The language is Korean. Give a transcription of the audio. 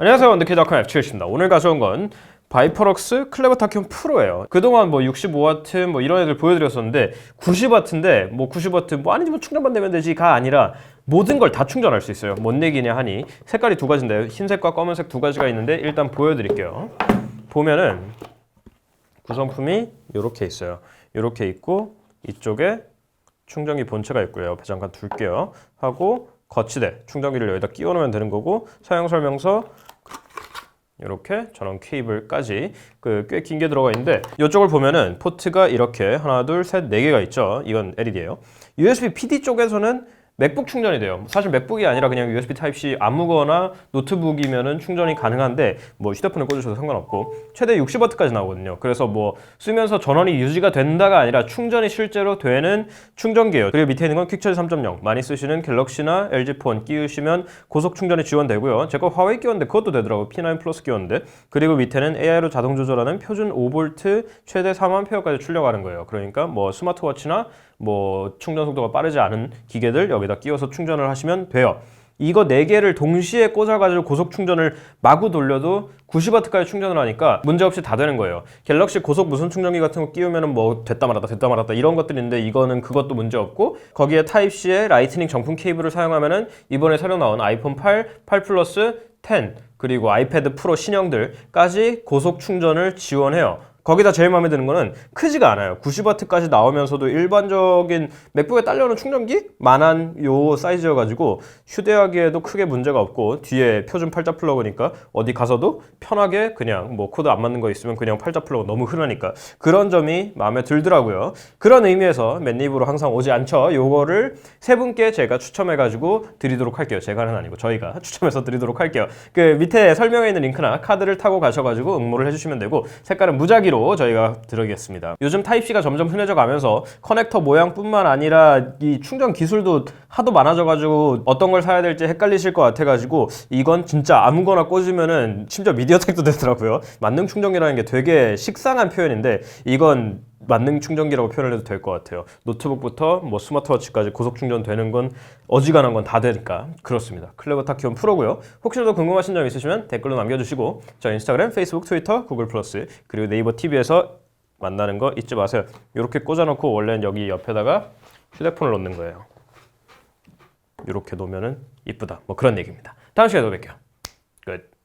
안녕하세요. 원더키드닷컴 F7입니다. 오늘 가져온 건 바이퍼럭스 클레버 타키온 프로예요. 그동안 뭐 65W 뭐 이런 애들 보여드렸었는데 90W인데 뭐 90W 뭐 아니지 뭐 충전만 되면 되지가 아니라 모든 걸 다 충전할 수 있어요. 뭔 얘기냐 하니 색깔이 두 가지인데요. 흰색과 검은색 두 가지가 있는데 일단 보여드릴게요. 보면은 구성품이 이렇게 있어요. 이렇게 있고 이쪽에 충전기 본체가 있고요. 잠깐 둘게요. 하고 거치대 충전기를 여기다 끼워 놓으면 되는 거고 사용 설명서 이렇게 전원 케이블까지 그 꽤 긴 게 들어가 있는데 이쪽을 보면은 포트가 이렇게 하나 둘 셋 네 개가 있죠. 이건 LED예요. USB PD 쪽에서는 맥북 충전이 돼요. 사실 맥북이 아니라 그냥 USB Type-C 아무거나 노트북이면은 충전이 가능한데 뭐 휴대폰에 꽂으셔도 상관없고 최대 60W까지 나오거든요. 그래서 뭐 쓰면서 전원이 유지가 된다가 아니라 충전이 실제로 되는 충전기예요. 그리고 밑에 있는 건 퀵처리 3.0 많이 쓰시는 갤럭시나 LG 폰 끼우시면 고속 충전이 지원되고요. 제거 화웨이 끼웠는데 그것도 되더라고 P9 플러스 끼웠는데 그리고 밑에는 AI로 자동 조절하는 표준 5V 최대 4만 페어까지 출력하는 거예요. 그러니까 뭐 스마트워치나 뭐 충전 속도가 빠르지 않은 기계들 여기다 끼워서 충전을 하시면 돼요. 이거 4개를 동시에 꽂아가지고 고속 충전을 마구 돌려도 90W까지 충전을 하니까 문제없이 다 되는 거예요. 갤럭시 고속 무선 충전기 같은 거 끼우면은 뭐 됐다 말았다 됐다 말았다 이런 것들이 있는데 이거는 그것도 문제 없고 거기에 타입C의 라이트닝 정품 케이블을 사용하면은 이번에 새로 나온 아이폰 8, 8 플러스 10 그리고 아이패드 프로 신형들까지 고속 충전을 지원해요. 거기다 제일 마음에 드는 거는 크지가 않아요. 90W까지 나오면서도 일반적인 맥북에 딸려오는 충전기 만한 요 사이즈여가지고 휴대하기에도 크게 문제가 없고 뒤에 표준 팔자 플러그니까 어디 가서도 편하게 그냥 뭐 코드 안 맞는 거 있으면 그냥 팔자 플러그 너무 흔하니까 그런 점이 마음에 들더라고요. 그런 의미에서 맨입으로 항상 오지 않죠. 요거를 세 분께 제가 추첨해가지고 드리도록 할게요. 제가는 아니고 저희가 추첨해서 드리도록 할게요. 그 밑에 설명에 있는 링크나 카드를 타고 가셔가지고 응모를 해주시면 되고 색깔은 무작위 로 저희가 드리겠습니다. 요즘 타입C가 점점 흔해져 가면서 커넥터 모양뿐만 아니라 이 충전 기술도 하도 많아져가지고 어떤 걸 사야 될지 헷갈리실 것 같아가지고 이건 진짜 아무거나 꽂으면은 심지어 미디어텍도 되더라고요. 만능 충전기라는 게 되게 식상한 표현인데 이건 만능 충전기라고 표현을 해도 될 것 같아요. 노트북부터 뭐 스마트워치까지 고속 충전되는 건 어지간한 건 다 되니까 그렇습니다. 클레버 타키온 프로고요. 혹시라도 궁금하신 점 있으시면 댓글로 남겨주시고 저 인스타그램, 페이스북, 트위터, 구글 플러스 그리고 네이버 TV에서 만나는 거 잊지 마세요. 이렇게 꽂아놓고 원래는 여기 옆에다가 휴대폰을 놓는 거예요. 이렇게 놓으면은 이쁘다. 뭐 그런 얘기입니다. 다음 시간에 또 뵐게요. 끝.